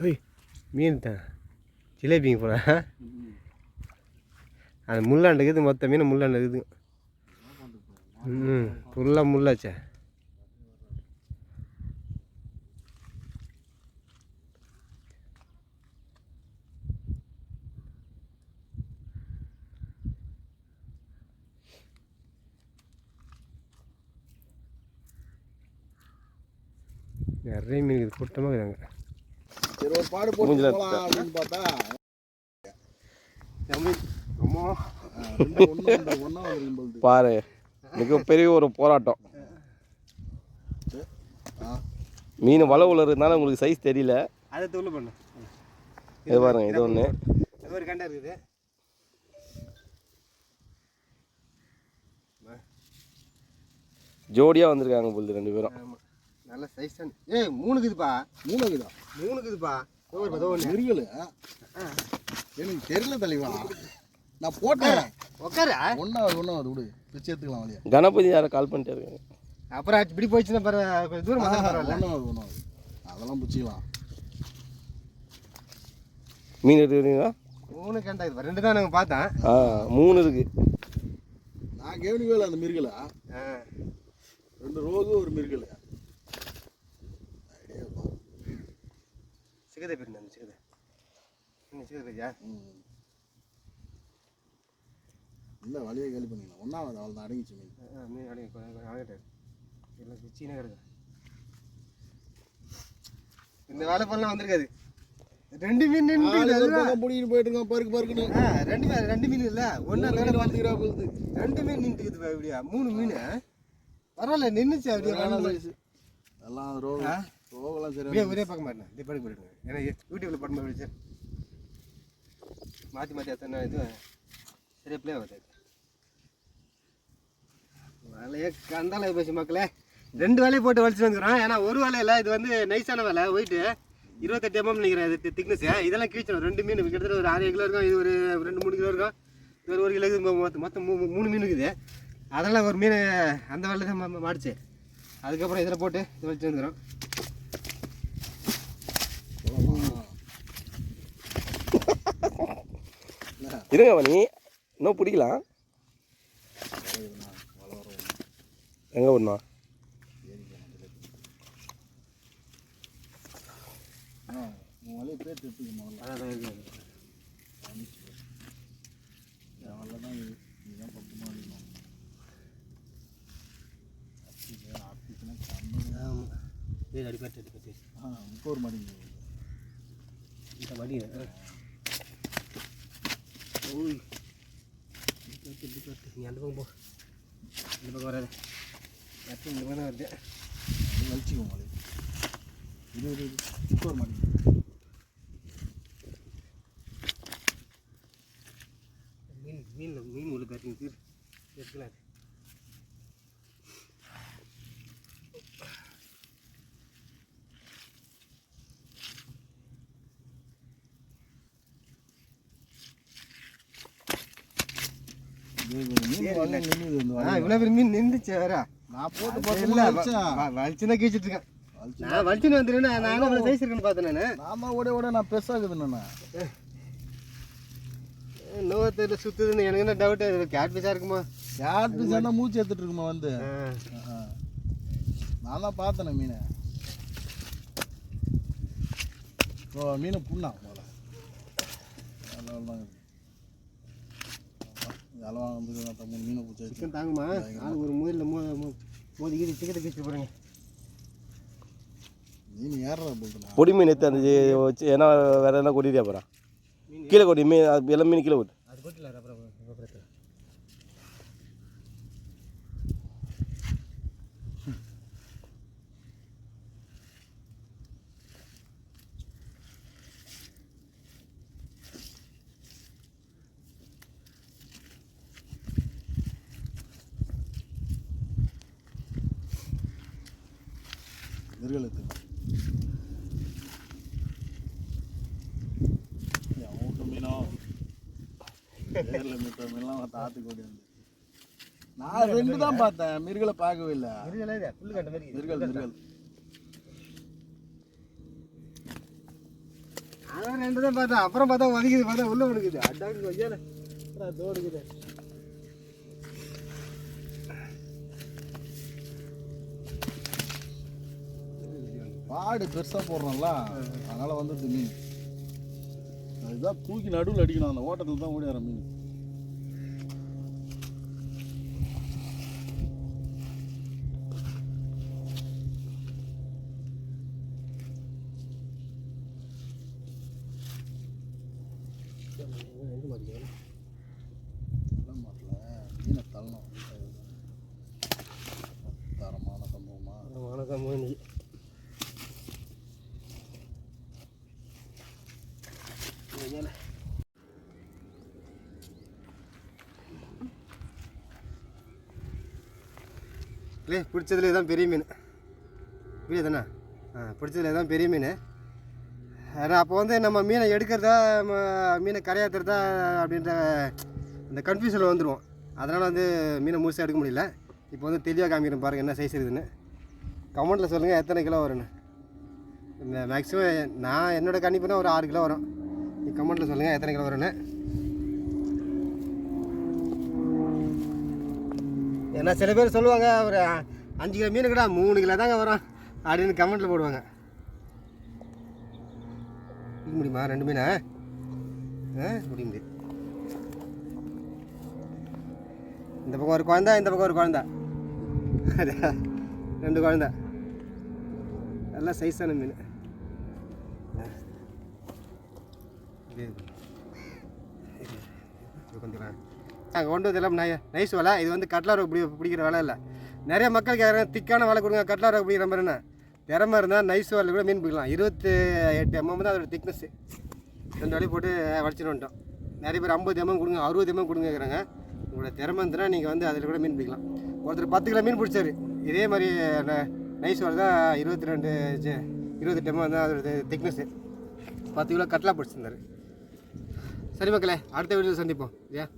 ஹோய் மீன் தான் ஜிலேபிங்க போல. அது முள்ளாண்டு இருக்குது மொத்த மீன் முள்ளாண்டு இருக்குது. ம் ஃபுல்லாக முள்ளாச்சே. நிறைய மீன் இருக்குது கூட்டமாக இருக்குதாங்க சரி ஒரு பாடு போட்டு போலாம் அப்படின்னு பார்த்தா பாரு மிகப்பெரிய ஒரு போராட்டம். மீன் வலை உலர்றதுனால உங்களுக்கு சைஸ் தெரியல. அதை தூள் பண்ணு. இது பாருங்க இது ஒன்று இது ஒரு கண்டா இருக்குது. ஜோடியாக வந்திருக்காங்க பொழுது ரெண்டு பேரும். நல்ல சைஸ் தான். ஏய் மூணுக்குதுப்பா மூணு இருக்குதா? மூணுக்குதுப்பா மிருகல் எனக்கு தெரியல தலைவா. நான் போட்டேன். உட்கார ஒன்னாவது ஒன்னாவது விடு. பிச்சை எடுத்துக்கலாம் வழியா. கணபதி யாரை கால் பண்ணிட்டே இருக்காங்க? அப்புறம் இப்படி போயிடுச்சுன்னா பரவ கொஞ்சம் தூரம் பரவாயில்ல. ஒன்னாவது ஒன்னாவது அதெல்லாம் பிடிச்சிக்கலாம் மீன் எடுத்துக்கிறீங்களா மூணு கண்டா இது ரெண்டு தான் நாங்கள் பார்த்தேன் ஆ மூணு இருக்கு. நான் கவனிக்கவே இல்லை அந்த மிருகலை. ஆ. ரெண்டு ரோகு ஒரு மிருகல். அந்த சிகதை? என்ன சிகதை போயியா இல்லை வழியை கேள்வி பண்ணிக்கலாம் ஒன்றாவது அவள் தான் அடங்கிச்சு மீன். மீன் அடி ஆகிட்டாரு எல்லாம் பிச்சினே கிடக்கு இந்த வேலை பண்ணலாம் வந்திருக்காது ரெண்டு மீன் நின்று பிடிக்கிட்டு போயிட்டு இருக்கோம் பருக்கு பருக்குன்னு ரெண்டு மீன் ரெண்டு மீன் இல்லை. ஒன்று ஒன்று வந்துக்கிறா போகுது ரெண்டு மீன் நின்றுக்குது அப்படியா மூணு மீன். பரவாயில்ல நின்றுச்சு அப்படியே. வேணாம் அப்படியே போகலாம் எல்லாம் ரோகு சரி ஒரே பார்க்க மாட்டேன். இதே படுக்க போயிடுங்க ஏன்னா யூடியூப்பில் படம் போயிடுச்சு மாற்றி மாற்றி அத்தனை இது சரியா பிளே ஆகுது. வலையே கந்தால பேசி மக்களே. ரெண்டு வேலையை போட்டு வலிச்சு வந்துக்கிறோம் ஏன்னா ஒரு வேலையில் இது வந்து நைஸான வேலை. போயிட்டு இருபத்தெட்டு எம்எம் நினைக்கிறேன் இது திக்னஸ் இதெல்லாம் கிழிச்சிடும் ரெண்டு மீன் கிட்டத்தட்ட ஒரு ஆறு கிலோ இருக்கும். இது ஒரு ரெண்டு மூணு கிலோ இருக்கும். இது ஒரு ஒரு கிலோ இருக்குது மொத்தம் மொத்தம் மூ- மூணு மீன் இருக்குது. அதெல்லாம் ஒரு மீன் அந்த வேலை தான் மாடிச்சு அதுக்கப்புறம் இதில் போட்டு இது வலிச்சு வந்துக்கிறோம் இருங்க மணி. இன்னும் பிடிக்கலாம். எங்கே அடிப்பட்டு அடிப்பட்டு ஆ இப்போ ஒரு மணி இந்த மடி ஓய் அடிப்பட்டு அடிப்பட்டு நீ அந்த பக்கம் போ இந்த பக்கம் வராது அடுத்து இந்த பக்கம் தான் வருது வலிச்சிக்கோ மலை இது இது இது. இப்போ ஒரு மணி மீன் மீன் மீன் உள்ள கட்டி தீர் எடுக்கலாம் இது இது மீன் நின்றுச்சு வேற. நான் போட்டு பார்த்து வலிச்சேன் கீச்சிட்டு இருக்கேன். நான் வலிச்சுன்னு வந்துருன்னா நானும் அவ்வளோ சைஸ் இருக்குன்னு பார்த்தேன் நான். தான் ஓட ஓட நான் பெருசாகுது நான். நோவத்தில் சுற்றுதுன்னு எனக்கு என்ன டவுட்டு கேட் இருக்குமா? கேட் மூச்சு எடுத்துட்டு இருக்குமா வந்து. நான் தான் பார்த்தேனே மீனை. மீனை புண்ணா? முதல்ல அவ்வளோதான் இலை வாங்குறதுக்கு நான் மூணு மீனை பிடிச்சி வச்சு சிக்கன் தாங்குமா ஆள் ஒரு முதல்ல மோ கீச்சு போகிறேங்க மீன் போட்டுனா பொடி மீன் எடுத்து அந்த வச்சு ஏன்னா வேற எதனா கொட்டிட்டே போகிறான் கீழே கொட்டி மீன் அது எல்லாம் மீன் கீழே கொட்டு. அது கொட்டில அப்புறம் அப்புறம் எடுத்து ஊட்ட மீனோ நேரில் மீட்ட மீன்லாம் வந்து. நான் ரெண்டு தான் பார்த்தேன். மிருகலை பார்க்கவே இல்லை. மிருகல மிருகல் அதான் ரெண்டு தான் பார்த்தேன். அப்புறம் பார்த்தா வலிக்குது பார்த்தா உள்ள ஒடுக்குது அட்டாக்கு வைக்கல தோடுக்குது? பாடு பெருசா போடுறோம்ல அதனால வந்து மீன். அதுதான் தூக்கி நடுவில் அடிக்கணும் அந்த ஓட்டத்தில் தான் ஓடி வர மீன். மீனை தள்ளணும். இல்லை பிடிச்சதுல தான் பெரிய மீன். புரியுது தானே ஆ பிடிச்சதுல தான் பெரிய மீன். ஏன்னா அப்போ வந்து நம்ம மீனை எடுக்கிறதா மீனை கரையாத்துறதா அப்படின்ற இந்த கன்ஃபியூஷனில் வந்துடுவோம் அதனால் வந்து மீனை முழுசாக எடுக்க முடியல. இப்போ வந்து தெளிவாக காமிக்கிறேன் பாருங்கள் என்ன சைஸ் இருக்குதுன்னு. கமெண்ட்டில் சொல்லுங்கள் எத்தனை கிலோ வரும்னு. இந்த மேக்ஸிமம் நான் என்னோடய கணிப்புனா ஒரு ஆறு கிலோ வரும். நீ கமெண்ட்டில் சொல்லுங்கள் எத்தனை கிலோ வரும்னு. ஏன்னா சில பேர் சொல்லுவாங்க ஒரு அஞ்சு கிலோ மீன் கூட மூணு கிலோ தாங்க வரும் அப்படின்னு கமெண்ட்டில் போடுவாங்க பிடிக்க முடியுமா ரெண்டு மீனா ஆ முடிய முடியும் இந்த பக்கம் ஒரு குழந்த இந்த பக்கம் ஒரு குழந்த ரெண்டு குழந்த நல்லா சைஸான மீன் நாங்கள் கொண்டு வந்து நை நைஸ் வேலை. இது வந்து கட்லா பிடி பிடிக்கிற வேலை இல்லை. நிறைய மக்கள் கேட்குறாங்க திக்கான வேலை கொடுங்க கட்லா பிடிக்கிற மாதிரி என்ன? திறமை இருந்தால் நைஸ் வலை கூட மீன் பிடிக்கலாம். இருபத்தி எட்டு எம்எம் தான் அதோட திக்னஸ்ஸு ரெண்டு வழி போட்டு வளச்சிட்டு வந்துட்டோம். நிறைய பேர் ஐம்பது எம்எம் கொடுங்க அறுபது எம்எம் கொடுங்கிறாங்க உங்களோட திறமை இருந்துன்னா நீங்கள் வந்து அதில் கூட மீன் பிடிக்கலாம். ஒருத்தர் பத்து கிலோ மீன் பிடிச்சாரு. இதே மாதிரி ந- நைஸ் வலை தான் இருபத்தி ரெண்டு இருபத்தெட்டு எம்எம் தான் அதோட திக்னஸ்ஸு பத்து கிலோ கட்லா பிடிச்சிருந்தாரு. சரி மக்களே அடுத்த வீடியோவில் சந்திப்போம். இல்லையா